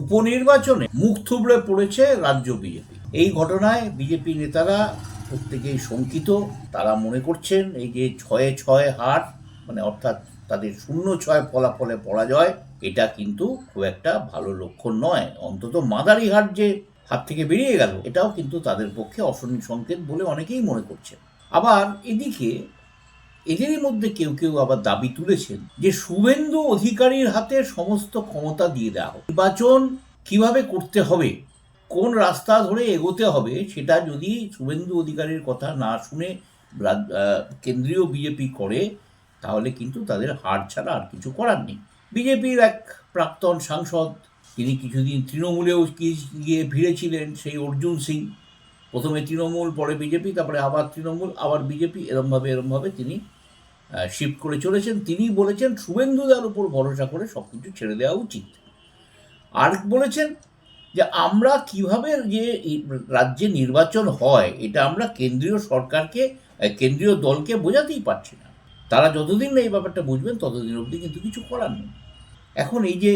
উপনির্বাচনে মুখ থুবড়ে পড়েছে রাজ্য বিজেপি। এই ঘটনায় বিজেপি নেতারা প্রত্যেকেই শঙ্কিত। তারা মনে করছেন এই যে ছয়ে ছয় হার মানে অর্থাৎ তাদের শূন্য ছয় ফলাফলে পরাজয়, এটা কিন্তু খুব একটা ভালো লক্ষণ নয়। অন্তত মাদারি হাট যে হাত থেকে বেরিয়ে গেল, এটাও কিন্তু তাদের পক্ষে অশনি সংকেত বলে অনেকেই মনে করছেন। আবার এদিকে এদেরই মধ্যে কেউ কেউ আবার দাবি তুলেছেন যে শুভেন্দু অধিকারীর হাতে সমস্ত ক্ষমতা দিয়ে দেওয়া হোক। নির্বাচন কীভাবে করতে হবে? কোন রাস্তা ধরে এগোতে হবে? সেটা যদি শুভেন্দু অধিকারীর কথা না শুনে কেন্দ্রীয় বিজেপি করে, তাহলে কিন্তু তাদের হার ছাড়া আর কিছু করার নেই। বিজেপির এক প্রাক্তন সাংসদ, তিনি কিছুদিন তৃণমূলেও গিয়ে ভিড়েছিলেন সেই অর্জুন সিং। প্রথমে তৃণমূল, পরে বিজেপি, তারপরে আবার তৃণমূল, আবার বিজেপি, এরমভাবে এরমভাবে তিনি শিফট করে চলেছেন। তিনি বলেছেন শুভেন্দুদার উপর ভরসা করে সব কিছু ছেড়ে দেওয়া উচিত। আর বলেছেন যে, আমরা কীভাবে যে রাজ্যে নির্বাচন হয়, এটা আমরা কেন্দ্রীয় সরকারকে কেন্দ্রীয় দলকে বোঝাতেই পারছি না। তারা যতদিন না এই ব্যাপারটা বুঝবেন, ততদিন অবধি কিন্তু কিছু করার নেই। এখন এই যে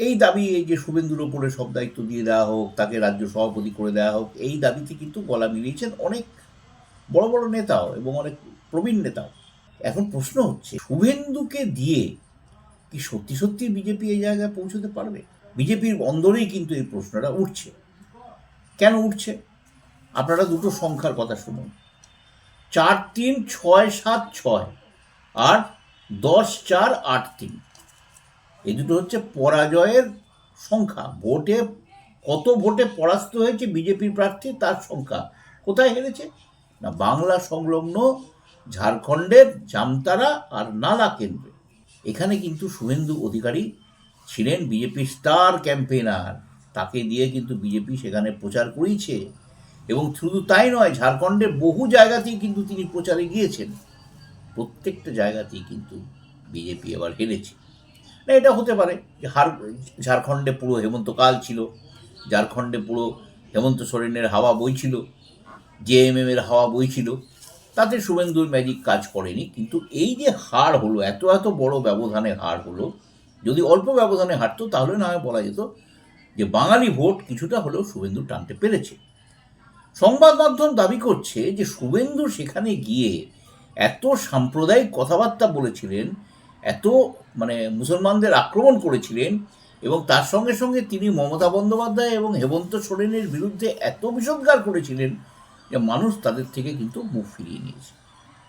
এই দাবি এই যে শুভেন্দুর ওপরে সব দায়িত্ব দিয়ে দেওয়া হোক, তাকে রাজ্য সভাপতি করে দেওয়া হোক, এই দাবিতে কিন্তু গলা মিলিয়েছেন অনেক বড় বড় নেতাও এবং অনেক প্রবীণ নেতাও। এখন প্রশ্ন হচ্ছে, শুভেন্দুকে দিয়ে কি সত্যি সত্যি বিজেপি এই জায়গায় পৌঁছতে পারবে? বিজেপির অন্দরেই কিন্তু এই প্রশ্নটা উঠছে। কেন উঠছে? আপনারা দুটো সংখ্যার কথা শুনুন। চার তিন ছয় সাত ছয় আর দশ চার আট তিন। এই দুটো হচ্ছে পরাজয়ের সংখ্যা। ভোটে কত ভোটে পরাস্ত হয়েছে বিজেপির প্রার্থী, তার সংখ্যা কোথায় হেরেছে না, বাংলা সংলগ্ন ঝাড়খণ্ডের জামতারা আর নালা কেন্দ্রে। এখানে কিন্তু শুভেন্দু অধিকারী ছিলেন বিজেপির স্টার ক্যাম্পেনার তাকে দিয়ে কিন্তু বিজেপি সেখানে প্রচার করিয়েছে এবং শুধু তাই নয় ঝাড়খণ্ডের বহু জায়গাতেই কিন্তু তিনি প্রচারে গিয়েছেন। প্রত্যেকটা জায়গাতেই কিন্তু বিজেপি এবার হেরেছে। এটা হতে পারে। যে হার, ঝাড়খণ্ডে পুরো হেমন্তকাল ছিল, ঝাড়খণ্ডে পুরো হেমন্ত সোরেনের হাওয়া বইছিল জেএমএম এর হাওয়া বইছিল তাতে শুভেন্দুর ম্যাজিক কাজ করেনি। কিন্তু এই যে হার হলো, এত এত বড় ব্যবধানে হার হলো, যদি অল্প ব্যবধানে হারতো, তাহলে না বলা যেত যে বাঙালি ভোট কিছুটা হলেও শুভেন্দু টানতে পেরেছে। সংবাদ মাধ্যম দাবি করছে যে শুভেন্দু সেখানে গিয়ে এত সাম্প্রদায়িক কথাবার্তা বলেছিলেন এত মানে মুসলমানদের আক্রমণ করেছিলেন এবং তার সঙ্গে সঙ্গে তিনি মমতা বন্দ্যোপাধ্যায় এবং হেমন্ত সোরেনের বিরুদ্ধে এত বিষোদ্গার করেছিলেন যে মানুষ তাদের থেকে কিন্তু মুখ ফিরিয়ে নিয়েছে।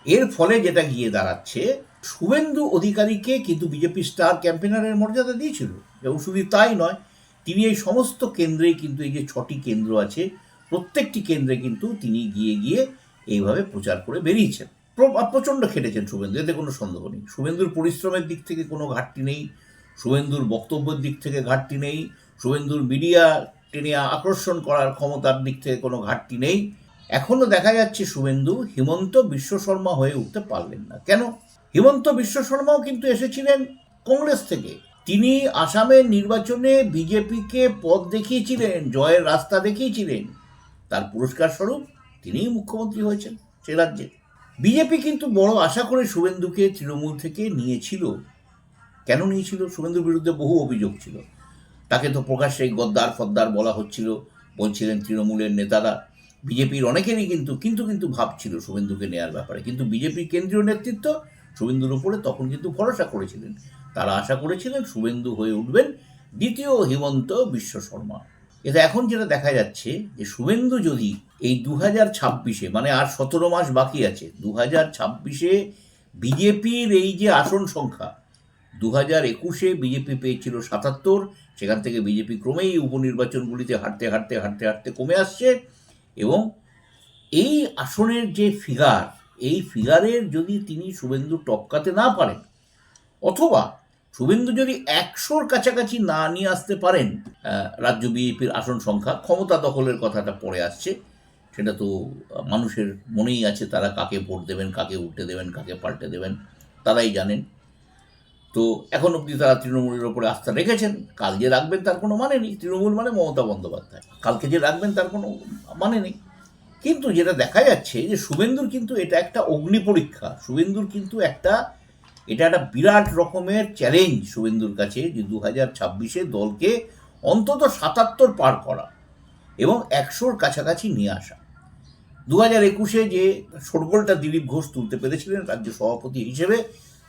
এর ফলে যেটা গিয়ে দাঁড়াচ্ছে, শুভেন্দু অধিকারীকে কিন্তু বিজেপি স্টার ক্যাম্পেনারের মর্যাদা দিয়েছিল। এবং শুধু তাই নয়, তিনি এই সমস্ত কেন্দ্রেই কিন্তু এই যে ছটি কেন্দ্র আছে, প্রত্যেকটি কেন্দ্রে কিন্তু তিনি গিয়ে গিয়ে এইভাবে প্রচার করে বেরিয়েছেন। প্রচণ্ড খেটেছেন শুভেন্দু, এতে কোনো সন্দেহ নেই। শুভেন্দুর পরিশ্রমের দিক থেকে কোনো ঘাটতি নেই, শুভেন্দুর বক্তব্যের দিক থেকে ঘাটতি নেই, শুভেন্দুর মিডিয়া টেনে আকর্ষণ করার ক্ষমতার দিক থেকে কোনো ঘাটতি নেই। এখনও দেখা যাচ্ছে শুভেন্দু হিমন্ত বিশ্ব শর্মা হয়ে উঠতে পারলেন না। কেন? হিমন্ত বিশ্ব শর্মাও কিন্তু এসেছিলেন কংগ্রেস থেকে। তিনি আসামের নির্বাচনে বিজেপিকে পথ দেখিয়েছিলেন, জয়ের রাস্তা দেখিয়েছিলেন। তার পুরস্কার স্বরূপ তিনিই মুখ্যমন্ত্রী হয়েছেন সে রাজ্যে। বিজেপি কিন্তু বড় আশা করে শুভেন্দুকে তৃণমূল থেকে নিয়েছিল। কেন নিয়েছিল? শুভেন্দুর বিরুদ্ধে বহু অভিযোগ ছিল। তাকে তো প্রকাশ্যে গদ্দার ফদ্দার বলা হচ্ছিল, বলছিলেন তৃণমূলের নেতারা। বিজেপির অনেকেরই কিন্তু কিন্তু কিন্তু ভাবছিল শুভেন্দুকে নেয়ার ব্যাপারে। কিন্তু বিজেপির কেন্দ্রীয় নেতৃত্ব শুভেন্দুর উপরে তখন কিন্তু ভরসা করেছিলেন। তারা আশা করেছিলেন শুভেন্দু হয়ে উঠবেন দ্বিতীয় হিমন্ত বিশ্ব শর্মা। এতে এখন যেটা দেখা যাচ্ছে যে শুভেন্দু যদি এই দু হাজার ছাব্বিশে মানে আর সতেরো মাস বাকি আছে দু হাজার ছাব্বিশে বিজেপির এই যে আসন সংখ্যা দু হাজার একুশে বিজেপি পেয়েছিল সাতাত্তর, সেখান থেকে বিজেপি ক্রমেই উপনির্বাচনগুলিতে হাঁটতে হাঁটতে হাঁটতে হাঁটতে কমে আসছে এবং এই আসনের যে ফিগার এই ফিগারের যদি তিনি শুভেন্দু টপকাতে না পারেন, অথবা শুভেন্দু যদি একশোর কাছাকাছি না নিয়ে আসতে পারেন রাজ্য বিজেপির আসন সংখ্যা, ক্ষমতা দখলের কথাটা পড়ে আসছে সেটা তো মানুষের মনেই আছে তারা কাকে ভোট দেবেন, কাকে উল্টে দেবেন, কাকে পাল্টে দেবেন, তারাই জানেন। তো এখন অবধি তারা তৃণমূলের ওপরে আস্থা রেখেছেন, কাল যে রাখবেন তার কোনো মানে নেই, তৃণমূল মানে মমতা বন্দ্যোপাধ্যায়। কালকে যে রাখবেন তার কোনো মানে নেই। কিন্তু যেটা দেখা যাচ্ছে যে শুভেন্দুর কিন্তু এটা একটা অগ্নি পরীক্ষা। শুভেন্দুর কিন্তু একটা, এটা একটা বিরাট রকমের চ্যালেঞ্জ শুভেন্দুর কাছে যে দু হাজার ছাব্বিশে দলকে অন্তত সাতাত্তর পার করা এবং একশোর কাছাকাছি নিয়ে আসা। দু হাজার একুশে যে শোরগোলটা দিলীপ ঘোষ তুলতে পেরেছিলেন রাজ্য সভাপতি হিসেবে,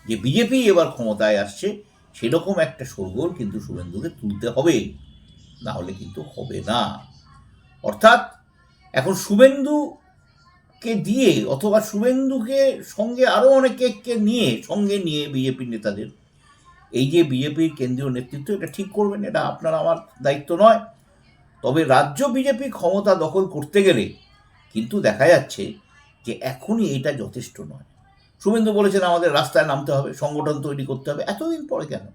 যে বিজেপি এবার ক্ষমতায় আসছে, সেরকম একটা শোরগোল কিন্তু শুভেন্দুকে তুলতে হবে। না হলে কিন্তু হবে না। অর্থাৎ এখন শুভেন্দুকে দিয়ে অথবা শুভেন্দুকে সঙ্গে আরও অনেকে নিয়ে, সঙ্গে নিয়ে বিজেপির নেতাদের, এই যে বিজেপির কেন্দ্রীয় নেতৃত্ব, এটা ঠিক করবেন, এটা আপনার আমার দায়িত্ব নয়। তবে রাজ্য বিজেপি ক্ষমতা দখল করতে গেলে কিন্তু দেখা যাচ্ছে যে এখনই এটা যথেষ্ট নয়। শুভেন্দু বলেছেন, আমাদের রাস্তায় নামতে হবে, সংগঠন তৈরি করতে হবে। এতদিন পরে কেন?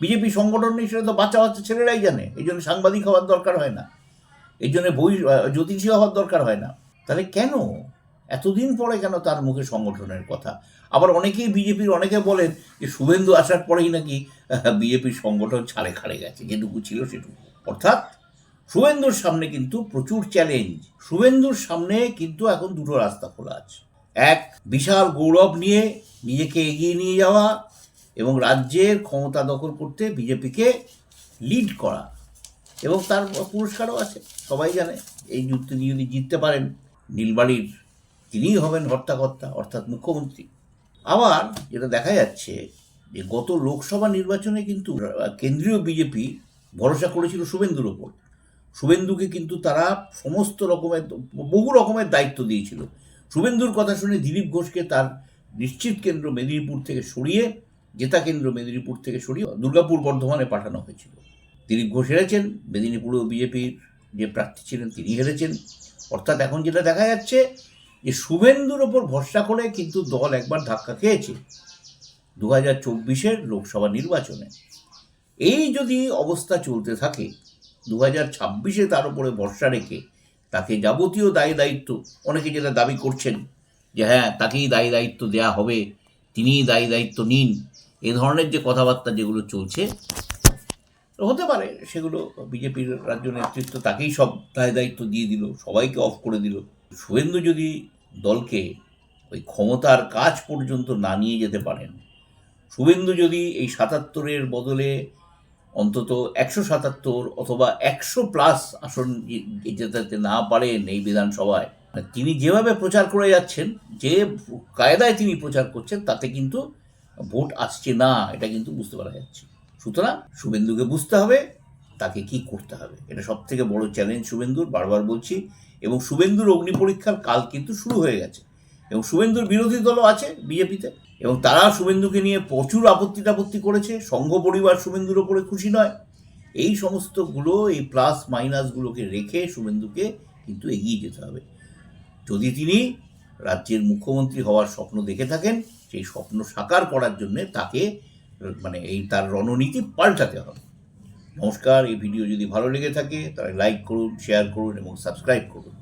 বিজেপি সংগঠন নেই, সেটা তো বাচ্চা বাচ্চা ছেলেরাই জানে। এই জন্য সাংবাদিক হওয়ার দরকার হয় না। এই জন্য বই জ্যোতিষী হওয়ার দরকার হয় না। তাহলে কেন? এতদিন পরে কেন তার মুখে সংগঠনের কথা? আবার অনেকেই বিজেপির, অনেকে বলেন যে শুভেন্দু আসার পরেই নাকি বিজেপির সংগঠন ছাড়ে খাড়ে গেছে। যেটুকু ছিল সেটুকু। অর্থাৎ শুভেন্দুর সামনে কিন্তু প্রচুর চ্যালেঞ্জ শুভেন্দুর সামনে কিন্তু এখন দুটো রাস্তা খোলা আছে। এক, বিশাল গৌরব নিয়ে নিজেকে এগিয়ে নিয়ে যাওয়া এবং রাজ্যের ক্ষমতা দখল করতে বিজেপিকে লিড করা এবং তার পুরস্কারও আছে, সবাই জানে। এই যুদ্ধ যদি জিততে পারেন, নীলবাড়ির তিনিই হবেন হর্তাকর্তা, অর্থাৎ মুখ্যমন্ত্রী। আবার যেটা দেখা যাচ্ছে যে গত লোকসভা নির্বাচনে কিন্তু কেন্দ্রীয় বিজেপি ভরসা করেছিল শুভেন্দুর ওপর। শুভেন্দুকে কিন্তু তারা সমস্ত রকমের, বহু রকমের দায়িত্ব দিয়েছিল। শুভেন্দুর কথা শুনে দিলীপ ঘোষকে তার নিশ্চিত কেন্দ্র মেদিনীপুর থেকে সরিয়ে, জেতা কেন্দ্র মেদিনীপুর থেকে সরিয়ে দুর্গাপুর বর্ধমানে পাঠানো হয়েছিল। দিলীপ ঘোষ হেরেছেন, মেদিনীপুরেও বিজেপির যে প্রার্থী ছিলেন তিনি হেরেছেন। অর্থাৎ এখন যেটা দেখা যাচ্ছে যে শুভেন্দুর ওপর ভরসা করে কিন্তু দল একবার ধাক্কা খেয়েছে দু হাজার চব্বিশের লোকসভা নির্বাচনে। এই যদি অবস্থা চলতে থাকে দু হাজার ছাব্বিশে তার উপরে ভরসা রেখে তাকে যাবতীয় দায় দায়িত্ব, অনেকে যেটা দাবি করছেন যে হ্যাঁ তাকেই দায়ী দায়িত্ব দেয়া হবে, তিনিই দায়ী দায়িত্ব নিন, এ ধরনের যে কথাবার্তা যেগুলো চলছে, হতে পারে সেগুলো বিজেপির রাজ্য নেতৃত্ব তাকেই সব দায় দায়িত্ব দিয়ে দিল, সবাইকে অফ করে দিল। শুভেন্দু যদি দলকে ওই ক্ষমতার কাজ পর্যন্ত না নিয়ে যেতে পারেন, শুভেন্দু যদি এই সাতাত্তরের বদলে অন্তত একশো সাতাত্তর অথবা একশো প্লাস আসন জেতাতে না পারেন এই বিধানসভায়। তিনি যেভাবে প্রচার করে যাচ্ছেন, যে কায়দায় তিনি প্রচার করছেন, তাতে কিন্তু ভোট আসছে না, এটা কিন্তু বুঝতে পারা যাচ্ছে। সুতরাং শুভেন্দুকে বুঝতে হবে, তাকে কি করতে হবে। এটা সব থেকে বড় চ্যালেঞ্জ শুভেন্দুর, বারবার বলছি। এবং শুভেন্দুর অগ্নি পরীক্ষার কাল কিন্তু শুরু হয়ে গেছে। এবং শুভেন্দুর বিরোধী দলও আছে বিজেপিতে এবং তারা শুভেন্দুকে নিয়ে প্রচুর আপত্তি টাপত্তি করেছে সংঘ পরিবার শুভেন্দুর ওপরে খুশি নয়। এই সমস্তগুলো, এই প্লাস মাইনাসগুলোকে রেখে শুভেন্দুকে কিন্তু এগিয়ে যেতে হবে। যদি তিনি রাজ্যের মুখ্যমন্ত্রী হওয়ার স্বপ্ন দেখে থাকেন, সেই স্বপ্ন সাকার করার জন্য তাকে মানে এই তার রণনীতি পাল্টাতে হবে। নমস্কার, এই ভিডিও যদি ভালো লেগে থাকে তাহলে লাইক করুন শেয়ার করুন এবং সাবস্ক্রাইব করুন।